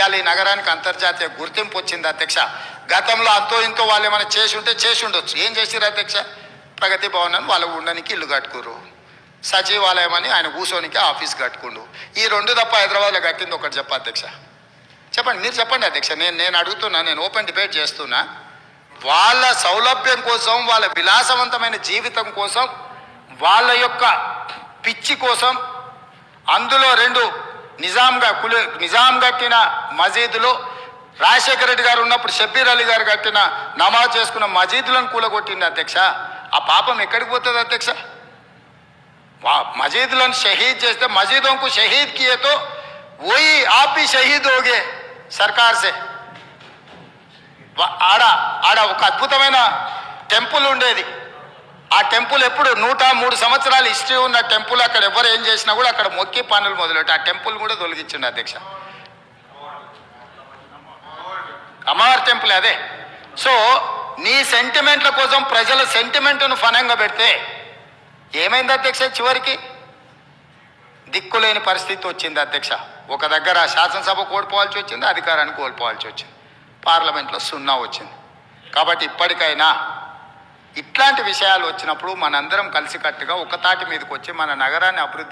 ఇవాళ ఈ నగరానికి అంతర్జాతీయ గుర్తింపు వచ్చింది అధ్యక్ష. గతంలో అంతో ఇంతో వాళ్ళు ఏమైనా చేసి ఉంటే చేసి ఉండొచ్చు. ఏం చేసిరు అధ్యక్ష? ప్రగతి భవన్ అని వాళ్ళు ఉండడానికి ఇల్లు కట్టుకురు సచివాలయం అని ఆయన కూర్చోనికి ఆఫీస్ కట్టుకుండు. ఈ రెండు తప్ప హైదరాబాద్లో కట్టింది ఒకటి చెప్ప అధ్యక్ష. చెప్పండి మీరు చెప్పండి అధ్యక్ష. నేను నేను అడుగుతున్నా నేను ఓపెన్ డిబేట్ చేస్తున్నా. వాళ్ళ సౌలభ్యం కోసం వాళ్ళ విలాసవంతమైన జీవితం కోసం వాళ్ళ యొక్క పిచ్చి కోసం అందులో రెండు నిజాంగా కుల నిజాం కట్టిన మసీదులో రాజశేఖర రెడ్డి గారు ఉన్నప్పుడు షబ్బీర్ అలీ గారు కట్టిన నమాజ్ చేసుకున్న మసీదులను కూలగొట్టింది అధ్యక్ష. ఆ పాపం ఎక్కడికి పోతుంది అధ్యక్ష? మసీదులను షహీద్ చేస్తే మసీదోంకు షహీద్ కియేతో ఓయి ఆపి షహీద్ హోగే సర్కార్సే ఆడ ఆడ ఒక అద్భుతమైన టెంపుల్ ఉండేది. ఆ టెంపుల్ ఎప్పుడు నూట మూడు సంవత్సరాల హిస్టరీ ఉన్న టెంపుల్ అక్కడ ఎవరు ఏం చేసినా కూడా అక్కడ మొక్కి పనులు మొదలెట్టి. ఆ టెంపుల్ కూడా తొలగించండి అధ్యక్ష. అమ్మవారి టెంపుల్ అదే. సో నీ సెంటిమెంట్ల కోసం ప్రజల సెంటిమెంట్ను ఫనంగా పెడితే ఏమైంది అధ్యక్ష చివరికి? దిక్కులేని పరిస్థితి వచ్చింది అధ్యక్ష. ఒక దగ్గర శాసనసభ కోల్పోవాల్సి వచ్చింది అధికారాన్ని కోల్పోవాల్సి వచ్చింది. పార్లమెంట్లో సున్నా వచ్చింది. కాబట్టి ఇప్పటికైనా ఇట్లాంటి విషయాలు వచ్చినప్పుడు మనందరం కలిసికట్టుగా ఒక తాటి మీదకి వచ్చి మన నగరాన్ని అభివృద్ధి